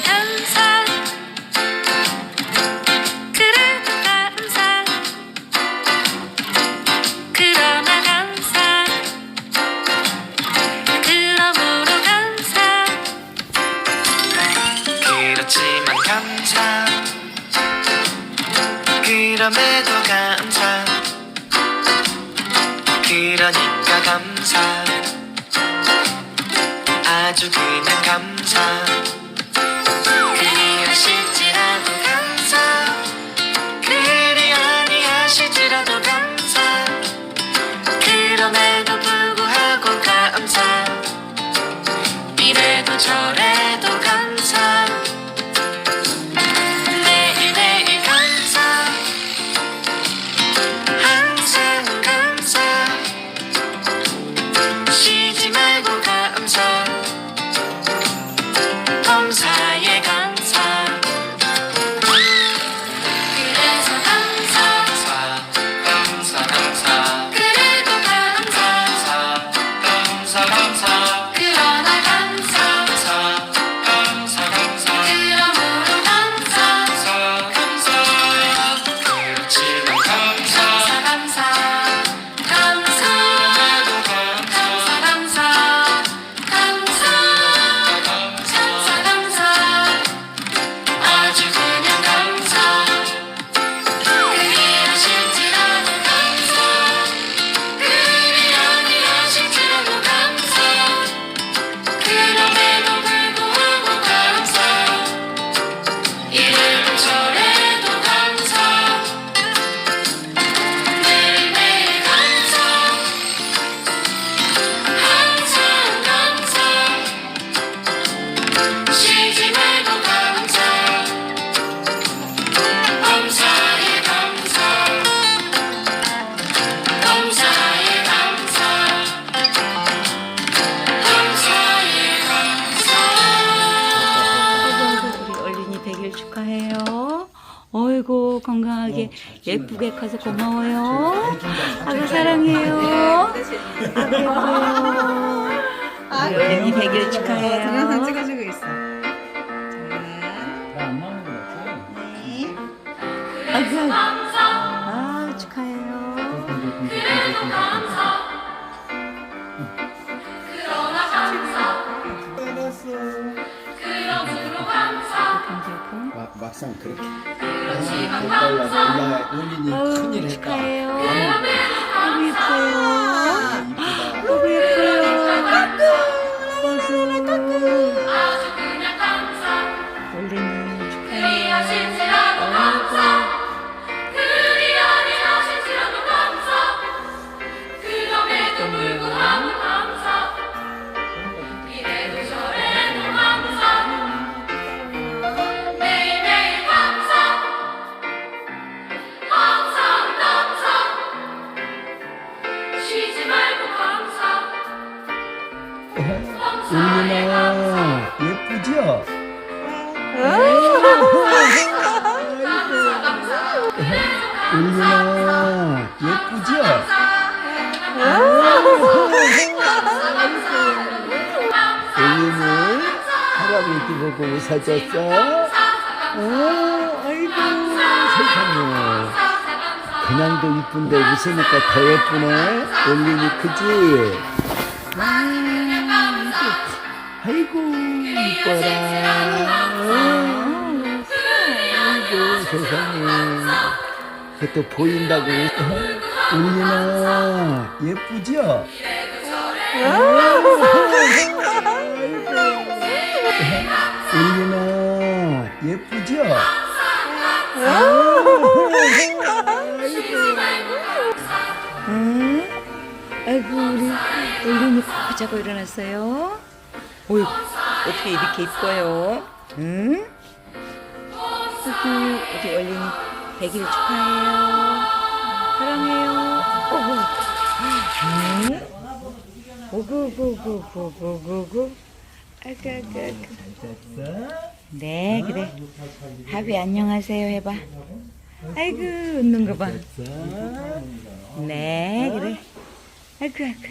감사 그래도 감사 그러나 감사 그러므로 감사 그렇지만 감사 그럼에도 감사 그러니까 감사 아주 그냥 감사 건강하게 예쁘게 커서 고마워요. 아주 사랑해요. 아주 예뻐요. 우리 얼린이 100일 동영상 축하해요. 찍어주고 있어. 자, 안 나오는 거 같아. 네. 아이고. 아 축하해요. 감사합니다. 막, 막상 그렇게 그래서 그걸로 올라 올리니 큰일 했다. 축하해요. 너무 예뻐요. 너무 예뻐요. 맞아. 올리니 축하해요. 올리나 예쁘죠? 올리는 할아버지 보고 웃어줬어? 어, 아이고 세상에 그냥도 이쁜데 웃으니까 더 예쁘네 올리니 크지? 아, 아이고 이뻐라 어, 아이고 세상에 그또 보인다고 울리나 예쁘죠? 울리나 예쁘죠? 응? 아이고 우리 코 자고 일어났어요. 어이 어떻게 이렇게 이뻐요? 응? 아이고 우리 얼린이 100일 축하해요. 사랑해요. 응? 오구구구구구구구. 아이고 아이고. 됐어? 네 그래. 하비 안녕하세요 해봐. 아이고 웃는 거 봐. 네 그래. 아이고 아이고.